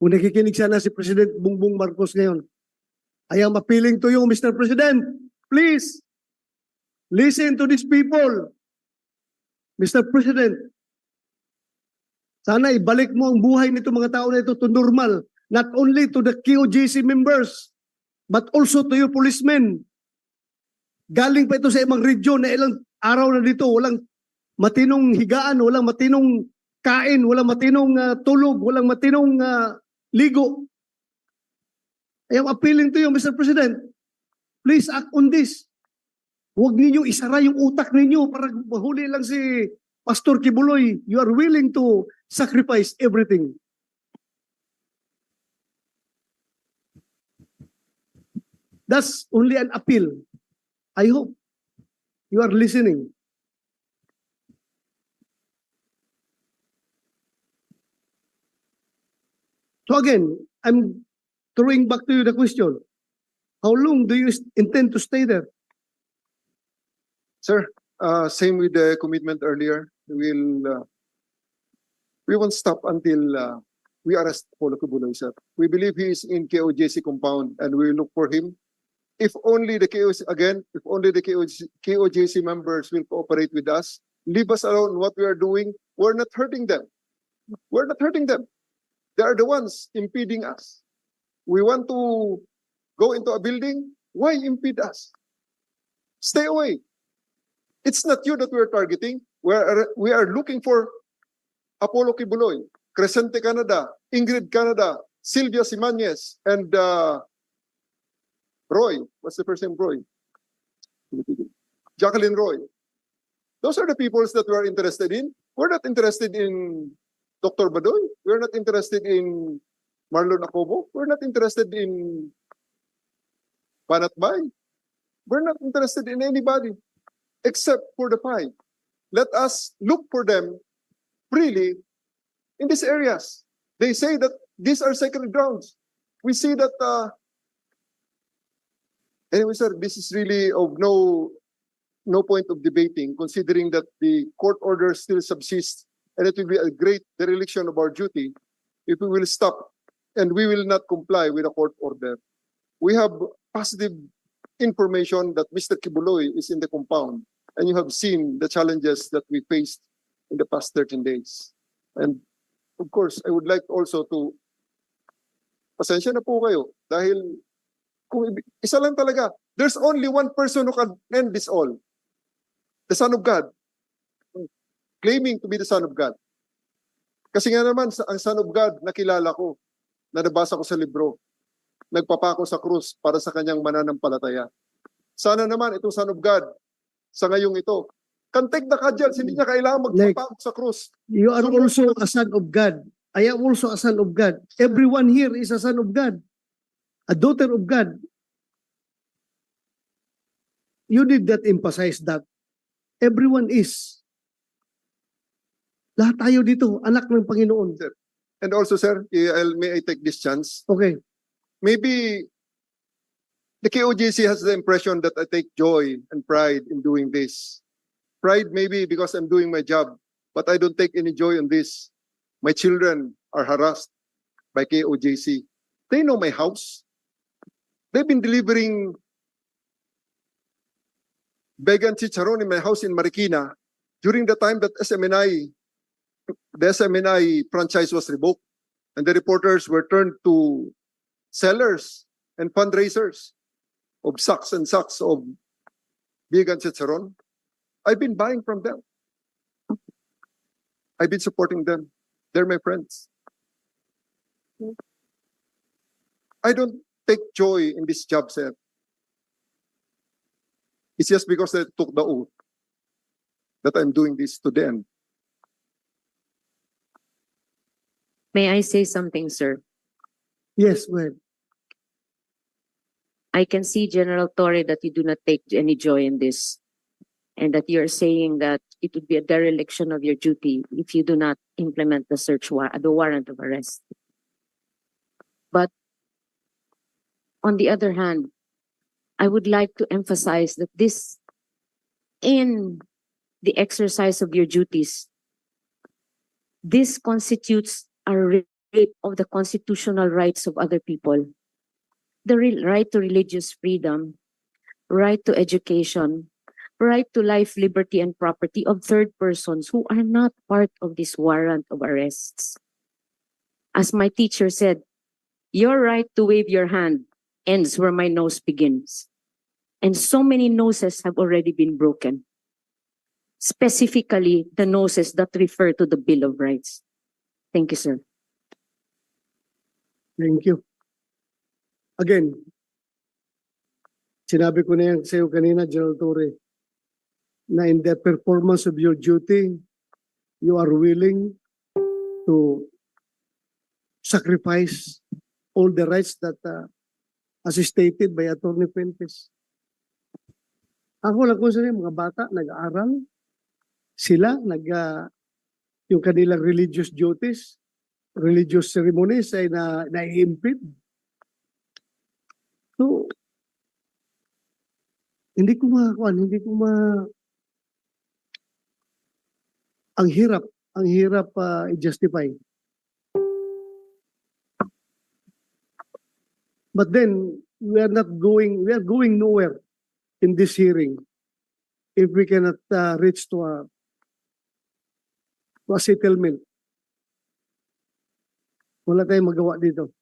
Kung nakikinig sana si President Bongbong Marcos ngayon, I am appealing to you, Mr. President, please, listen to these people. Mr. President, sana ibalik mo ang buhay nito mga tao na ito to normal, not only to the QJC members, but also to you policemen. Galing pa ito sa ibang region na ilang araw na dito, walang matinong higaan, walang matinong kain, walang matinong ah, tulog, walang matinong ah, ligo. I am appealing to you, Mr. President. Please act on this. Huwag ninyong isara yung utak ninyo para mahuli lang si Pastor Kibuloy. You are willing to sacrifice everything. That's only an appeal. I hope you are listening. So again, I'm throwing back to you the question. How long do you intend to stay there? Sir, uh, same with the commitment earlier. We'll, uh, we won't stop until, uh, we arrest Polo Kubuloy, sir. We believe he is in KOJC compound and we look for him. If only the KOJC again, if only the KOJC, KOJC members will cooperate with us, leave us alone what we are doing, we're not hurting them. We're not hurting them. They are the ones impeding us. We want to go into a building, why impede us? Stay away. It's not you that we're targeting. We're, we are looking for Apollo Kibuloy, Crescente Canada, Ingrid Canada, Sylvia Simanes, and uh, Roy. What's the first name? Roy. Jacqueline Roy. Those are the peoples that we're interested in. We're not interested in Dr. Badoy. We're not interested in Marlon Acobo. We're not interested in Banat Bay. We're not interested in anybody except for the five. Let us look for them freely in these areas. They say that these are sacred grounds. We see that, uh, anyway, sir, this is really of no, no point of debating, considering that the court order still subsists, and it will be a great dereliction of our duty if we will stop and we will not comply with the court order. We have positive information that Mr. Kibuloy is in the compound and you have seen the challenges that we faced in the past 13 days. And of course, I would like also to pasensya na po kayo dahil kung isa lang talaga, there's only one person who can end this all. The Son of God. Claiming to be the Son of God. Kasi nga naman, ang Son of God, nakilala ko, na nabasa ko sa libro, nagpapako sa krus para sa kanyang mananampalataya. Sana naman itong Son of God sa ngayong ito, can take the kajal, hindi niya kailangan Like- magpapako sa krus. You are So- also a son of God. I am also a son of God. Everyone here is a son of God. A daughter of God. You did not emphasize that. Everyone is. Lahat tayo dito, anak ng Panginoon. And also, sir, I'll, may I take this chance? Okay. Maybe the KOJC has the impression that I take joy and pride in doing this. Pride maybe because I'm doing my job, but I don't take any joy in this. My children are harassed by KOJC. They know my house. They've been delivering vegan chicharon in my house in Marikina during the time that SMNI, the SMNI franchise was revoked and the reporters were turned to sellers and fundraisers of sacks and sacks of vegan chicharon. I've been buying from them. I've been supporting them. They're my friends. I don't take joy in this job, sir. It's just because I took the oath that I'm doing this to the end. May I say something, sir? Yes, ahead. I can see General Torre that you do not take any joy in this. And that you're saying that it would be a dereliction of your duty if you do not implement the search war, the warrant of arrest. But on the other hand, I would like to emphasize that this, in the exercise of your duties, this constitutes a rape of the constitutional rights of other people. The right to religious freedom, right to education, right to life, liberty, and property of third persons who are not part of this warrant of arrests. As my teacher said, your right to wave your hand ends where my nose begins. And so many noses have already been broken. Specifically, the noses that refer to the Bill of Rights. Thank you, sir. Thank you. Again, sinabi ko na yan sa iyo kanina, General Torre, na in the performance of your duty, you are willing to sacrifice all the rights that uh, as stated by Attorney Fuentes. Ako lang kung saan mga bata nag-aaral, sila nag uh, yung kanilang religious duties, religious ceremonies ay na nai-impede. So, hindi ko makakuan, hindi ko ma ang hirap, ang hirap ah, i-justify. But then we are not going, we are going nowhere in this hearing if we cannot ah, reach to a to a settlement. Wala tayong magawa dito.